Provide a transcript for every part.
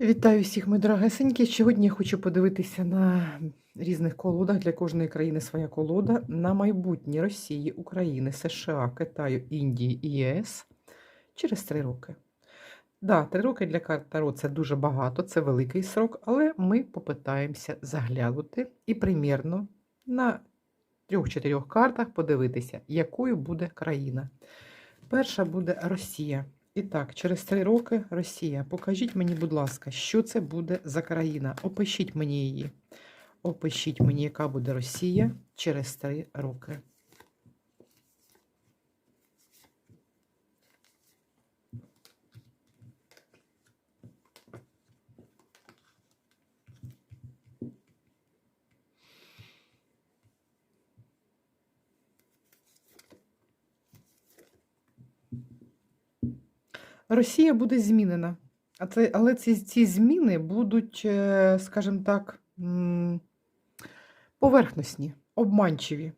Вітаю всіх, мої дорогесенькі. Сьогодні я хочу подивитися на різних колодах. Для кожної країни своя колода. На майбутнє Росії, України, США, Китаю, Індії і ЄС через три роки. Да, три роки для карт Таро це дуже багато, це великий срок, але ми попитаємося заглянути і примірно на трьох-чотирьох картах подивитися, якою буде країна. Перша буде Росія. І так, через три роки Росія. Покажіть мені, будь ласка, що це буде за країна. Опишіть мені її. Опишіть мені, яка буде Росія через три роки. Росія буде змінена. А це, але ці, ці зміни будуть, е, скажімо так, поверхностні, обманчиві.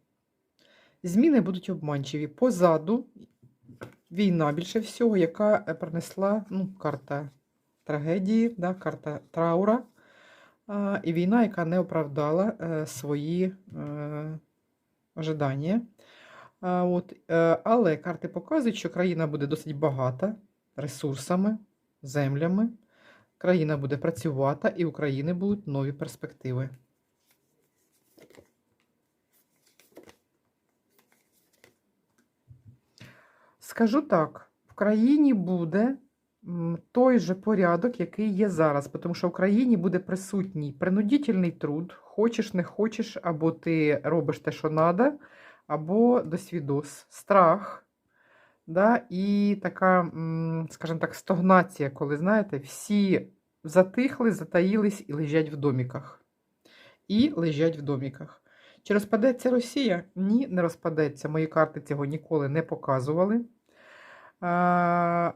Зміни будуть обманчиві. Позаду війна більше всього, яка е, принесла ну, карта трагедії, да, карта траура. І війна, яка не оправдала е, свої ожидання. От, але карти показують, що країна буде досить багата ресурсами, землями. Країна буде працювати, і у країни будуть нові перспективи. Скажу так: в країні буде той же порядок, який є зараз, тому що в країні буде присутній принудительний труд, хочеш, не хочеш, або ти робиш те, що треба, або досвідос, страх. Да? І така, скажімо так, стогнація, коли, знаєте, всі затихли, затаїлись і лежать в доміках. І лежать в доміках. Чи розпадеться Росія? Ні, не розпадеться. Мої карти цього ніколи не показували. А,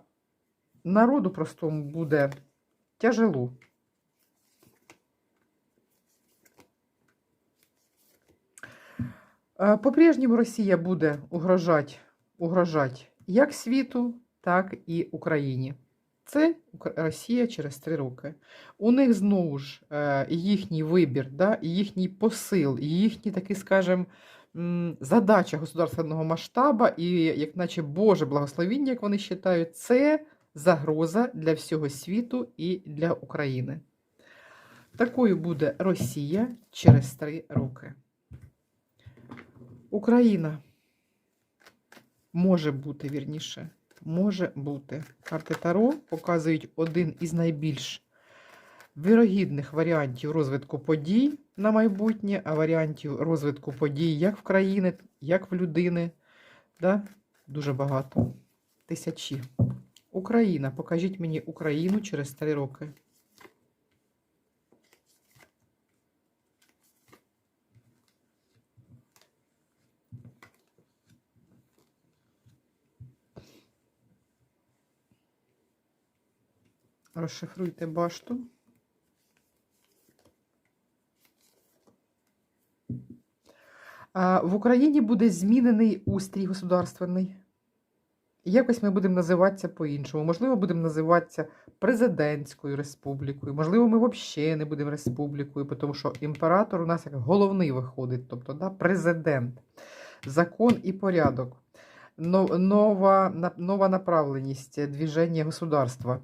народу простому буде тяжело. По-прежньому Росія буде угрожати, угрожати як світу, так і Україні. Це Росія через три роки. У них знову ж е, їхній вибір, да, їхній посил, їхні, такі, скажімо, задача государственного масштабу, і як наче Боже благословіння, як вони вважають, це загроза для всього світу і для України. Такою буде Росія через три роки. Україна може бути вірніше. Може бути. Карти Таро показують один із найбільш вірогідних варіантів розвитку подій на майбутнє, а варіантів розвитку подій як в країни, як в людини. Да? Дуже багато. Тисячі. Україна. Покажіть мені Україну через три роки. Розшифруйте башту. В Україні буде змінений устрій государственний. Якось ми будемо називатися по-іншому. Можливо, будемо називатися президентською республікою. Можливо, ми взагалі не будемо республікою, тому що імператор у нас як головний виходить, тобто да, президент, закон і порядок, нова, нова направленість движення государства.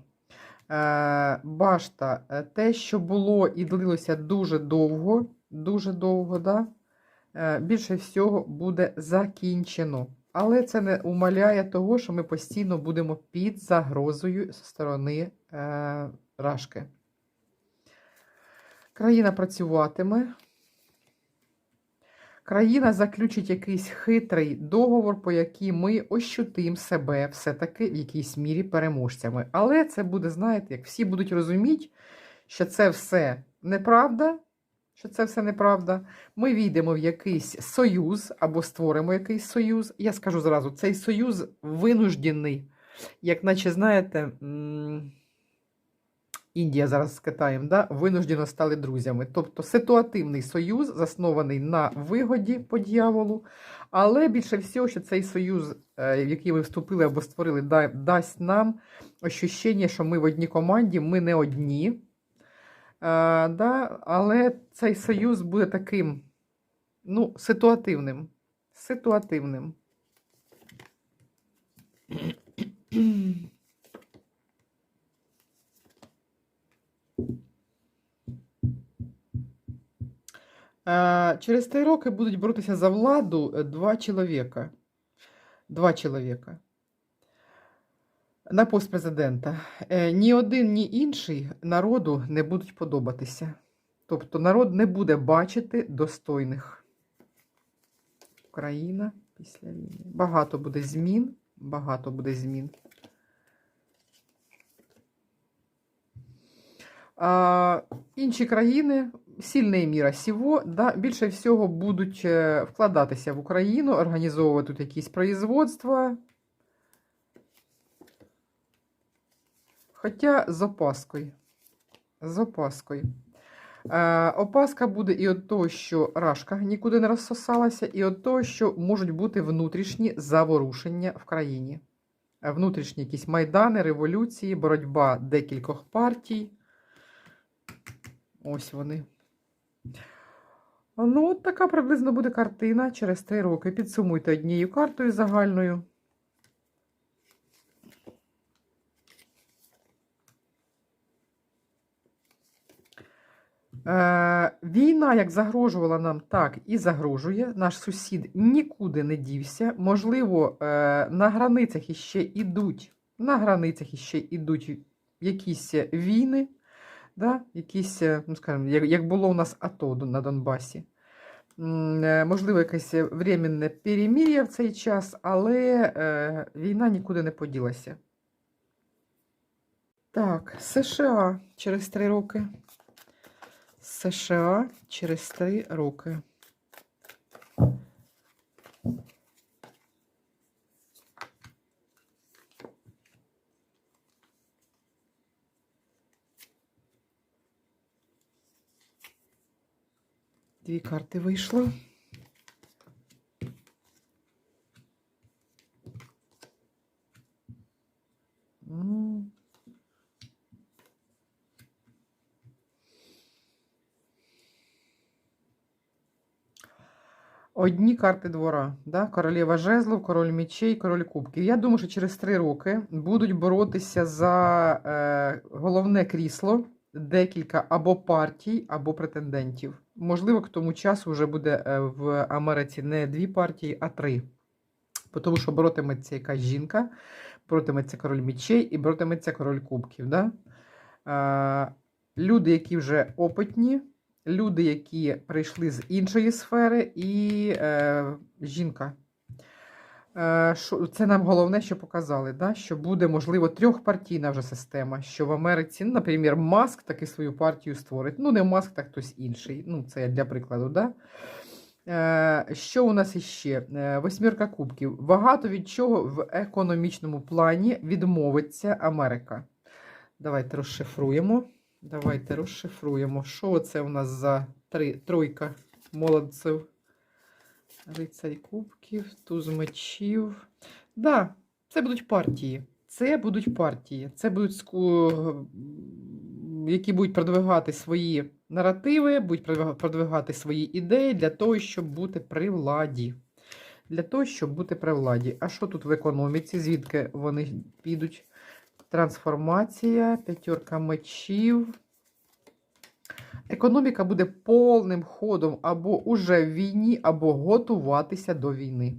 Е, Башта, е, те, що було і длилося дуже довго, дуже довго, да? е, більше всього буде закінчено. Але це не умаляє того, що ми постійно будемо під загрозою зі сторони Рашки. Країна працюватиме. Країна заключить якийсь хитрий договор, по якій ми ощутимо себе все-таки в якійсь мірі переможцями. Але це буде, знаєте, як всі будуть розуміти, що це все неправда, що це все неправда. Ми війдемо в якийсь союз або створимо якийсь союз. Я скажу зразу, цей союз винуждений, як наче, знаєте, Індія зараз з Китаєм да, винуждено стали друзями. Тобто ситуативний союз, заснований на вигоді по дьяволу, але більше всього, що цей союз, е, в який ми вступили або створили, да- дасть нам ощущення, що ми в одній команді, ми не одні, да, але цей союз буде таким, ну, ситуативним. Ситуативним. Через три роки будуть боротися за владу е, два чоловіка. Два чоловіка. На пост президента. Е, Ні один, ні інший народу не будуть подобатися. Тобто народ не буде бачити достойних. Україна після війни. Багато буде змін. Багато буде змін. А, інші країни, сильна міра сього, да, більше всього будуть е, вкладатися в Україну, організовувати тут якісь производства. Хоча з опаскою. З опаскою. Е, опаска буде і від того, що рашка нікуди не розсосалася, і від того, що можуть бути внутрішні заворушення в країні. Е, Внутрішні якісь майдани, революції, боротьба декількох партій. Ось вони. Ну, от така приблизно буде картина через три роки. Підсумуйте однією картою загальною. Е, війна як загрожувала нам, так і загрожує. Наш сусід нікуди не дівся. Можливо, е, на границях іще ідуть, на границях іще ідуть якісь війни, да? якісь, е, ну, скажімо, як, було у нас АТО на Донбасі. Е, Можливо, якесь временне перемір'я в цей час, але е, війна нікуди не поділася. Так, США через три роки. США через три роки. Дві карти вийшло. Одні карти двора, да? королева жезлов, король мечей, король кубків. Я думаю, що через три роки будуть боротися за е, головне крісло декілька або партій, або претендентів. Можливо, к тому часу вже буде е, в Америці не дві партії, а три. Тому що боротиметься якась жінка, боротиметься король мечей і боротиметься король кубків. Да? Е, люди, які вже опитні, люди, які прийшли з іншої сфери, і е, жінка. Е, це нам головне, що показали, да? що буде, можливо, трьохпартійна вже система, що в Америці, ну, наприклад, Маск таки свою партію створить. Ну, не Маск, так хтось інший. Ну, це я для прикладу. Да? Е, що у нас іще? Е, восьмірка кубків. Багато від чого в економічному плані відмовиться Америка. Давайте розшифруємо. Давайте розшифруємо. Що це у нас за три, тройка молодців? Рицарь кубків, туз мечів. Да, це будуть партії. Це будуть партії. Це будуть які будуть продвигати свої наративи, будуть продвигати свої ідеї для того, щоб бути при владі. Для того, щоб бути при владі. А що тут в економіці? Звідки вони підуть? Трансформація, п'ятерка мечів. Економіка буде повним ходом або уже в війні, або готуватися до війни.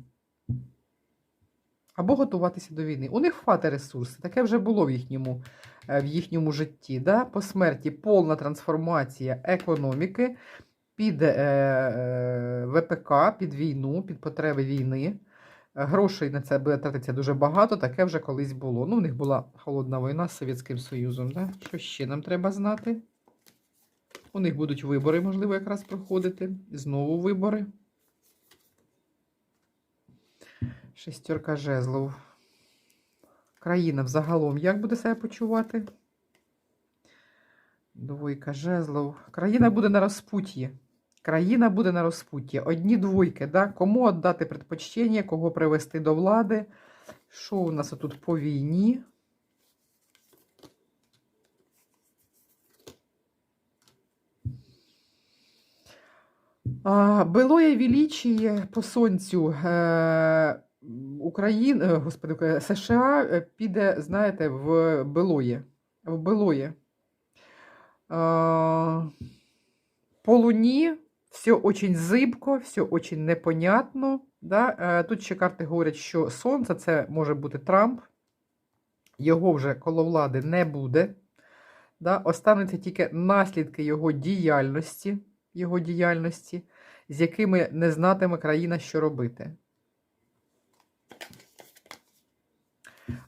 Або готуватися до війни. У них хватає ресурси. Таке вже було в їхньому, е, в їхньому житті. Да? По смерті повна трансформація економіки під е, е, ВПК, під війну, під потреби війни. Грошей на це буде тратитися дуже багато, таке вже колись було. Ну, в них була холодна війна з Совєтським Союзом. Да? Що ще нам треба знати? У них будуть вибори, можливо, якраз проходити. Знову вибори. Шестерка жезлов. Країна взагалом як буде себе почувати? Двойка жезлов. Країна буде на розпутті. Країна буде на розпутті. Одні двойки, да? кому віддати предпочтення, кого привести до влади. Що у нас тут по війні? А, Былое величіє по сонцю е, Україн, е, господи, США піде, знаєте, в Белоє. В Белоє. По луні все очень зибко, все очень непонятно. Да? Тут ще карти говорять, що сонце це може бути Трамп. Його вже коло влади не буде. Да? Остануться тільки наслідки його діяльності, його діяльності, з якими не знатиме країна, що робити.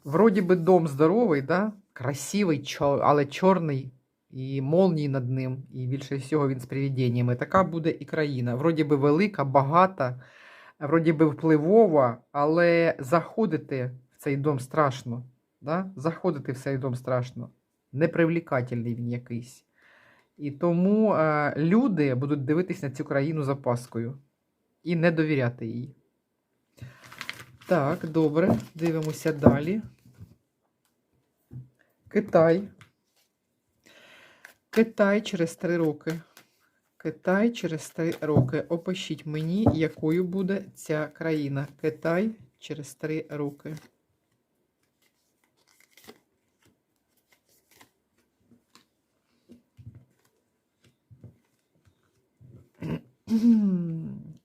Вроді би дом здоровий, да? красивий, але чорний, і молнії над ним, і більше всього він з привіденнями. Така буде і країна. Вроді би велика, багата, вроді би впливова, але заходити в цей дом страшно. Да? Заходити в цей дом страшно. Непривлекательний він якийсь. І тому е, люди будуть дивитись на цю країну з опаскою і не довіряти їй. Так, добре, дивимося далі. Китай. Китай через три роки. Китай через три роки. Опишіть мені, якою буде ця країна. Китай через три роки.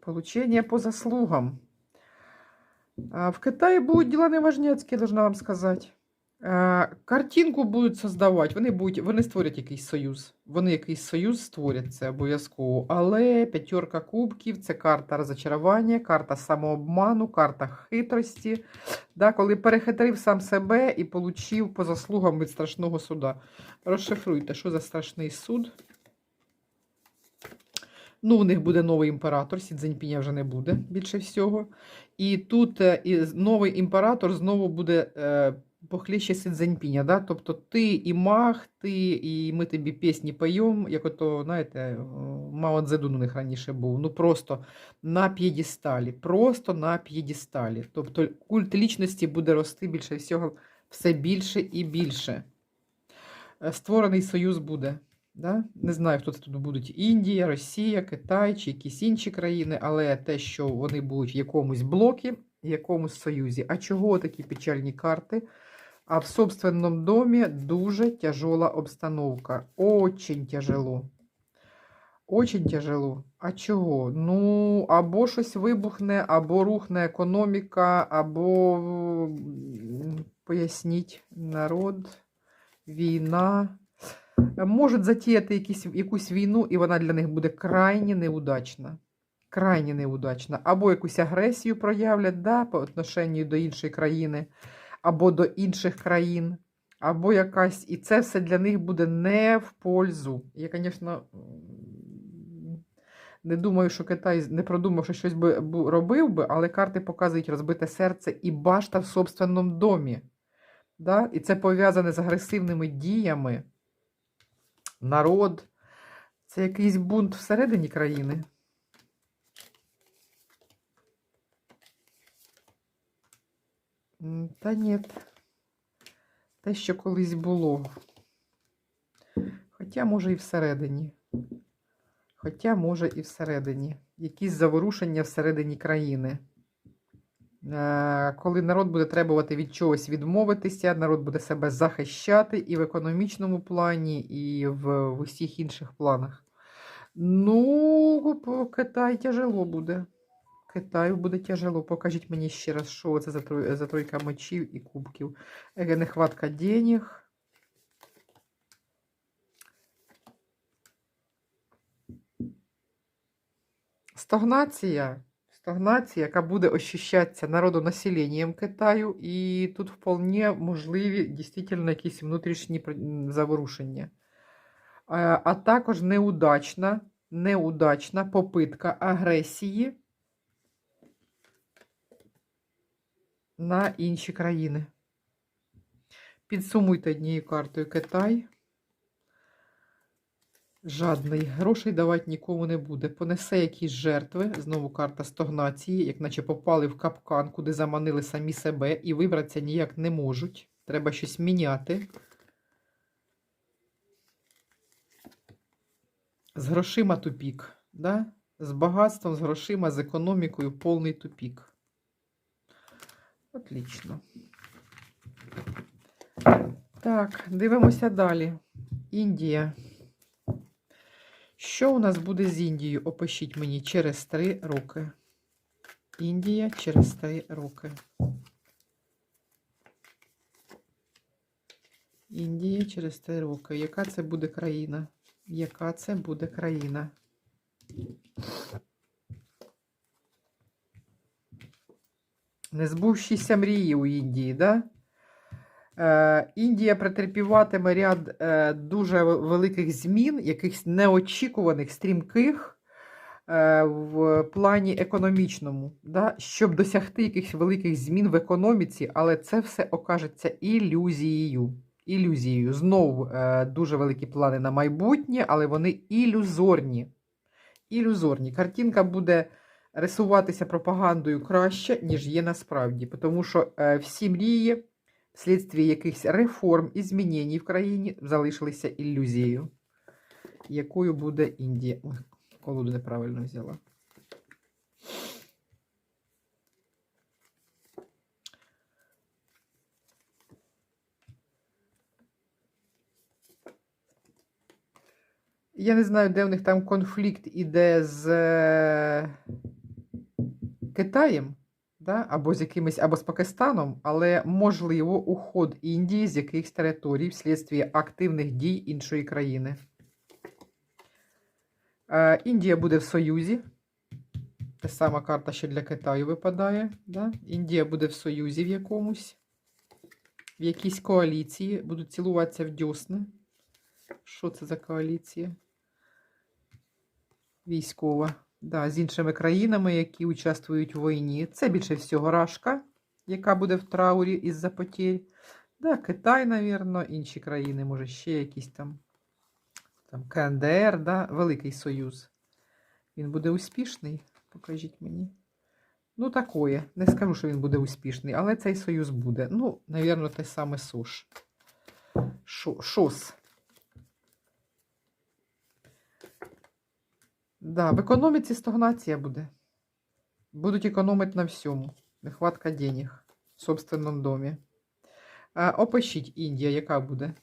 Получение по заслугам. В Китаї будуть діла неважняцькі, я должна вам сказати. Картинку будуть создавати, вони, будуть, вони створять якийсь союз. Вони якийсь союз створять, це обов'язково. Але п'ятерка кубків це карта розочарування, карта самообману, карта хитрості. Да, коли перехитрив сам себе і получив по заслугам від страшного суда. Розшифруйте, що за страшний суд. Ну, у них буде новий імператор, Сі Цзіньпіня вже не буде більше всього. І тут е, і новий імператор знову буде е, похліще Сі Цзіньпіня. Да? Тобто ти і маг, ти, і ми тобі пісні поємо, як ото, знаєте, е, Мао Цзедун у них раніше був. Ну просто на п'єдісталі. Просто на п'єдісталі. Тобто культ лічності буде рости більше всього все більше і більше. Е, Створений союз буде. Да? Не знаю, хто це тут будуть Індія, Росія, Китай чи якісь інші країни, але те, що вони будуть в якомусь блокі, в якомусь союзі. А чого такі печальні карти? А в собственном домі дуже тяжела обстановка. Очень тяжело. Очень тяжело. А чого? Ну, або щось вибухне, або рухне економіка, або поясніть народ, війна. Можуть затіяти якісь, якусь війну, і вона для них буде крайне неудачна. Крайне неудачна. Або якусь агресію проявлять да, по отношенню до іншої країни, або до інших країн, або якась. І це все для них буде не в пользу. Я, звісно, не думаю, що Китай не продумав, що щось би робив би, але карти показують розбите серце і башта в собственному домі. Да? І це пов'язане з агресивними діями. Народ. Це якийсь бунт всередині країни. Та ні. Те, що колись було. Хоча, може, і всередині. Хоча, може, і всередині. Якісь заворушення всередині країни. Е, Коли народ буде требувати від чогось відмовитися, народ буде себе захищати і в економічному плані, і в, в усіх інших планах. Ну, Китай тяжело буде. Китаю буде тяжело. Покажіть мені ще раз, що це за, трой- за тройка мечів і кубків. Нехватка денег. Стагнація. Стагнація, яка буде ощущатися народонаселенням Китаю, і тут вполне можливі дійсно якісь внутрішні заворушення. А також неудачна, неудачна попитка агресії на інші країни. Підсумуйте однією картою Китай. Жадний. Грошей давати нікому не буде. Понесе якісь жертви. Знову карта стогнації, як наче попали в капкан, куди заманили самі себе і вибратися ніяк не можуть. Треба щось міняти. З грошима тупік. Да? З багатством, з грошима, з економікою повний тупік. Отлично. Так, дивимося далі. Індія. Що у нас буде з Індією? Опишіть мені через три роки. Індія через три роки. Індія через три роки. Яка це буде країна? Яка це буде країна? Незбувшіся мрії у Індії, да? Е, Індія претерпіватиме ряд е, дуже великих змін, якихось неочікуваних, стрімких е, в плані економічному, да? щоб досягти якихось великих змін в економіці, але це все окажеться ілюзією. Ілюзією. Знову дуже великі плани на майбутнє, але вони ілюзорні. Ілюзорні. Картинка буде рисуватися пропагандою краще, ніж є насправді. Тому що всі мрії, вслідстві якихось реформ і змінень в країні, залишилися ілюзією. Якою буде Індія? Ой, колоду неправильно взяла. Я не знаю, де в них там конфлікт іде з е, Китаєм, да? або з якимось, або з Пакистаном, але можливо уход Індії з якихось територій вслідстві активних дій іншої країни. Е, Індія буде в Союзі. Та сама карта, що для Китаю випадає. Да? Індія буде в Союзі в якомусь, в якійсь коаліції, будуть цілуватися в дьосни. Що це за коаліція? Військова. Да, з іншими країнами, які участвують у війні. Це більше всього Рашка, яка буде в траурі із-за потерь. Да, Китай, навірно, інші країни, може, ще якісь там, там КНДР, да, Великий Союз. Він буде успішний? Покажіть мені. Ну, такое. Не скажу, що він буде успішний, але цей союз буде. Ну, навірно, те саме. Шо- ШОС. Да, в економіці стагнація буде. Будуть економити на всьому. Нехватка денег в собственному домі. А, опишіть Індія, яка буде?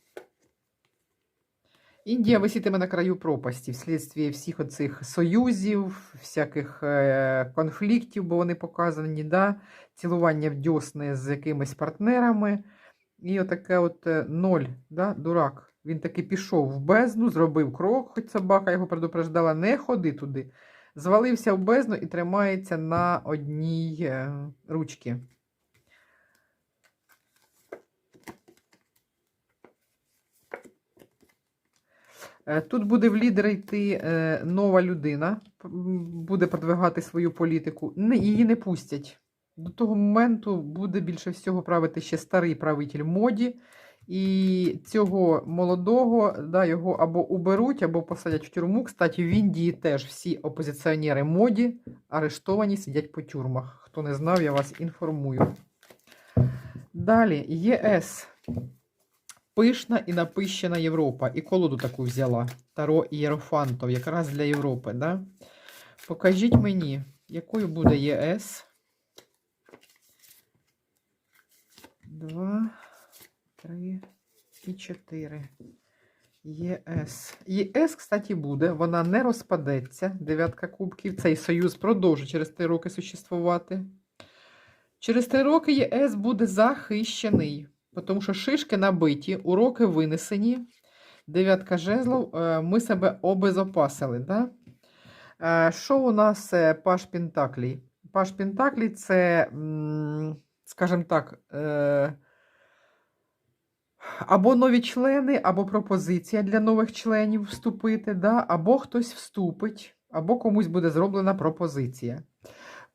Індія висітиме на краю пропасті вслідстві всіх оцих союзів, всяких е, конфліктів, бо вони показані, да? цілування в дьосни з якимись партнерами. І отаке от е, ноль, да? дурак. Він таки пішов в бездну, зробив крок, хоч собака його предупреждала, не ходи туди. Звалився в бездну і тримається на одній е, ручці. Е, Тут буде в лідери йти е, нова людина, буде продвигати свою політику. Її не пустять. До того моменту буде більше всього правити ще старий правитель моді. І цього молодого да, його або уберуть, або посадять в тюрму. Кстати, в Індії теж всі опозиціонери моді арештовані, сидять по тюрмах. Хто не знав, я вас інформую. Далі ЄС. Пишна і напищена Європа. І колоду таку взяла. Таро Єрофантов, якраз для Європи. Да? Покажіть мені, якою буде ЄС. Два, три і чотири. ЄС. ЄС, кстати, буде. Вона не розпадеться. Дев'ятка кубків. Цей союз продовжить через три роки существувати. Через три роки ЄС буде захищений, тому що шишки набиті, уроки винесені. Дев'ятка жезлов, е, ми себе обезопасили. Да? Е, Що у нас е, Паш Пентаклій? Паш Пентаклій це, скажімо так, або нові члени, або пропозиція для нових членів вступити, да? або хтось вступить, або комусь буде зроблена пропозиція.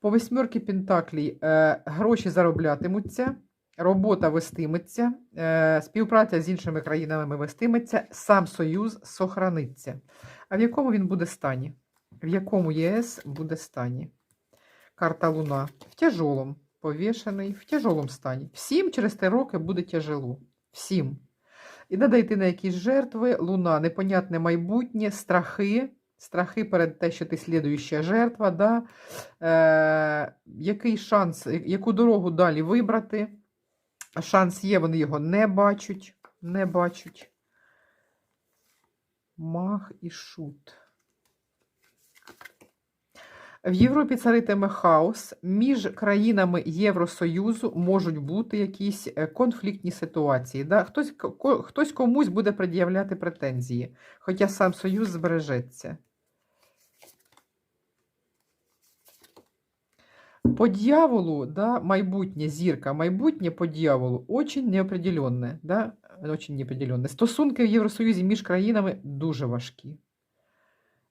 По восьмерки Пентаклій е, гроші зароблятимуться, робота вестиметься, е, співпраця з іншими країнами вестиметься, сам союз сохраниться. А в якому він буде стані? В якому ЄС буде стані? Карта Луна. В тяжолом. Повішений, в тяжолому стані. Всім через три роки буде тяжело. Всім. І треба йти на якісь жертви, луна, непонятне майбутнє, страхи, страхи перед те, що ти слідуюча жертва, да? е, який шанс, яку дорогу далі вибрати. Шанс є, вони його не бачать, не бачать. Мах і шут. В Європі царитиме хаос. Між країнами Євросоюзу можуть бути якісь е, конфліктні ситуації. Да? Хтось, хтось комусь буде пред'являти претензії, хоча сам Союз збережеться. По дьяволу, да, майбутнє зірка, майбутнє по дьяволу очень неопределенне, да, очень неопределенне. Стосунки в Євросоюзі між країнами дуже важкі.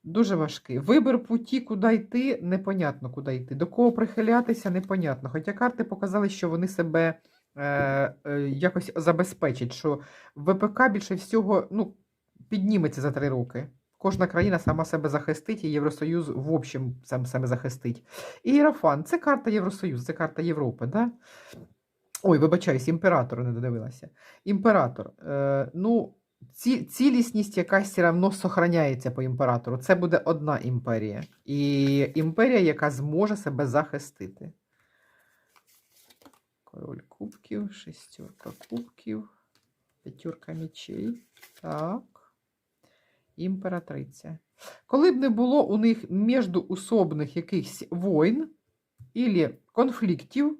Дуже важкий. Вибір путі, куди йти, непонятно, куди йти. До кого прихилятися, непонятно. Хоча карти показали, що вони себе е, е, якось забезпечать, що ВПК більше всього ну, підніметься за три роки. Кожна країна сама себе захистить, і Євросоюз в общем сам себе захистить. І Єрофан це карта Євросоюзу, це карта Європи. Да? Ой, вибачаюсь, імператор не додивилася. Імператор. Е, ну, ці, цілісність якась все одно сохраняється по імператору. Це буде одна імперія. І імперія, яка зможе себе захистити. Король кубків, шестерка кубків, п'ятерка мечей. Так. Імператриця. Коли б не було у них міждоусобних якихось воїн або конфліктів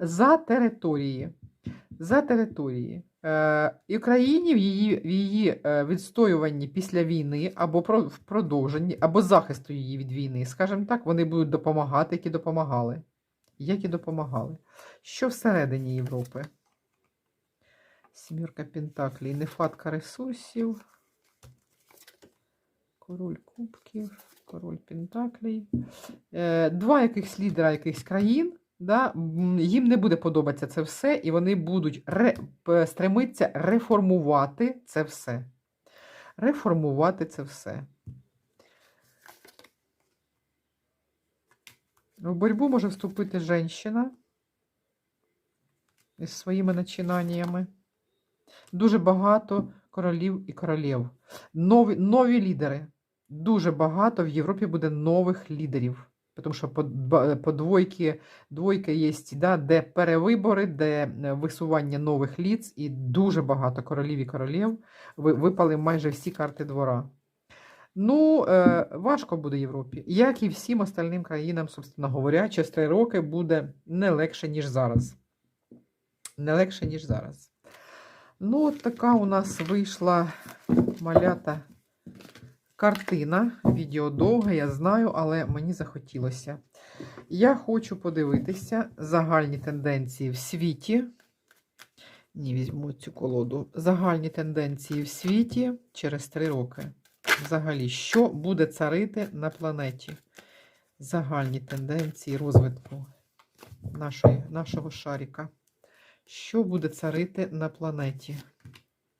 за території. За території. Е, і Україні в її, в її е, відстоюванні після війни або в продовженні, або захисту її від війни, скажімо так, вони будуть допомагати, які допомагали. Як і допомагали. Що всередині Європи? Сімірка Пентаклей, нефатка ресурсів. Король кубків, король Пентаклей. Е, два якихось лідера якихось країн. Да, їм не буде подобатися це все, і вони будуть ре, стремитися реформувати це все. Реформувати це все. В боротьбу може вступити жінка із своїми начинаннями. Дуже багато королів і королів. Нові, нові лідери. Дуже багато в Європі буде нових лідерів. Тому що по, по двойки, двойка є, да, де перевибори, де е, висування нових ліц, і дуже багато королів і королів випали майже всі карти двора. Ну, е, важко буде Європі, як і всім остальним країнам, собственно говоря, через три роки буде не легше, ніж зараз. Не легше, ніж зараз. Ну, от така у нас вийшла малята картина. Відео довге, я знаю, але мені захотілося. Я хочу подивитися загальні тенденції в світі. Ні, візьму цю колоду. Загальні тенденції в світі через три роки. Взагалі, що буде царити на планеті? Загальні тенденції розвитку нашої, нашого шаріка. Що буде царити на планеті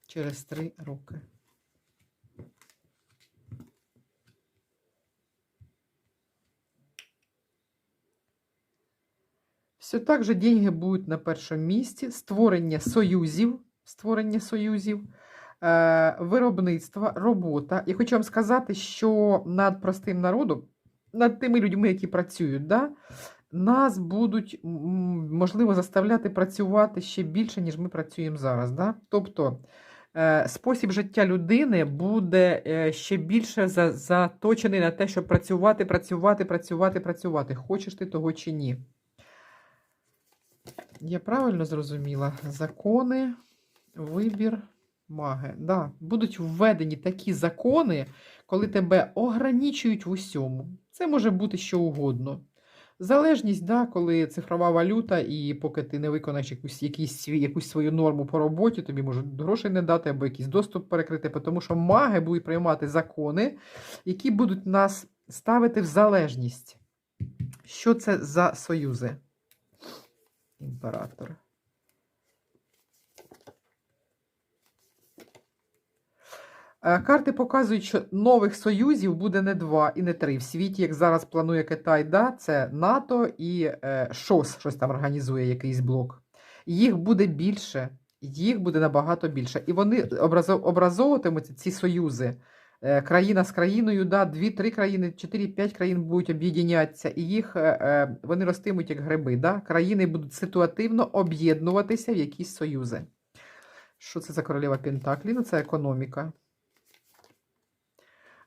через три роки? Все так же деньги будуть на першому місці. Створення союзів, створення союзів, е, виробництво, робота. І хочу вам сказати, що над простим народом, над тими людьми, які працюють, да, нас будуть, можливо, заставляти працювати ще більше, ніж ми працюємо зараз. Да? Тобто е, спосіб життя людини буде е, ще більше за- заточений на те, щоб працювати, працювати, працювати, працювати. Хочеш ти того чи ні. Я правильно зрозуміла? Закони, вибір, маги. Да, будуть введені такі закони, коли тебе ограничують в усьому. Це може бути що угодно. Залежність, да, коли цифрова валюта, і поки ти не виконаєш якусь, якісь, якусь свою норму по роботі, тобі можуть грошей не дати або якийсь доступ перекрити, тому що маги будуть приймати закони, які будуть нас ставити в залежність. Що це за союзи? Імператор. Е, Карти показують, що нових союзів буде не два і не три. В світі, як зараз планує Китай, да, це НАТО і е, ШОС, щось там організує якийсь блок. Їх буде більше, їх буде набагато більше. І вони образо- образовуватимуться ці союзи країна з країною, да, 2-3 країни, 4-5 країн будуть об'єднятися, і їх е, е, вони ростимуть як гриби. Да? Країни будуть ситуативно об'єднуватися в якісь союзи. Що це за королева Пентаклі? Ну, це економіка.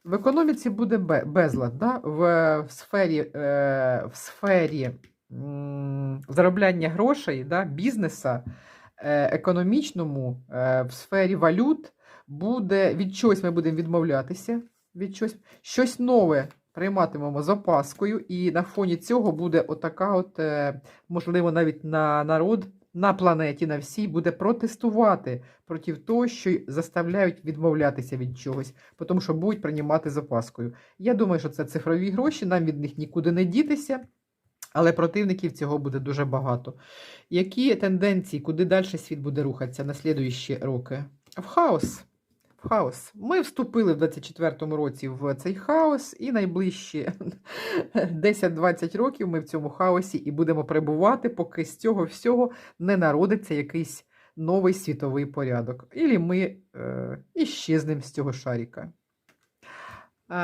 В економіці буде безлад, да? в, в сфері, е, в сфері м, заробляння грошей, да? бізнеса, е, економічному, е, в сфері валют буде від чогось ми будемо відмовлятися, від чогось, щось нове прийматимемо з опаскою, і на фоні цього буде отака, от, е, можливо, навіть на народ на планеті, на всій, буде протестувати проти того, що заставляють відмовлятися від чогось, тому що будуть приймати з опаскою. Я думаю, що це цифрові гроші, нам від них нікуди не дітися. Але противників цього буде дуже багато. Які тенденції, куди далі світ буде рухатися на слідуючі роки? В хаос. Хаос. Ми вступили в 24-му році в цей хаос, і найближчі 10-20 років ми в цьому хаосі і будемо перебувати, поки з цього всього не народиться якийсь новий світовий порядок. Ілі ми е, іщезнемо з цього шаріка.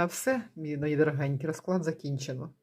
Все, мої дорогенькі, розклад закінчено.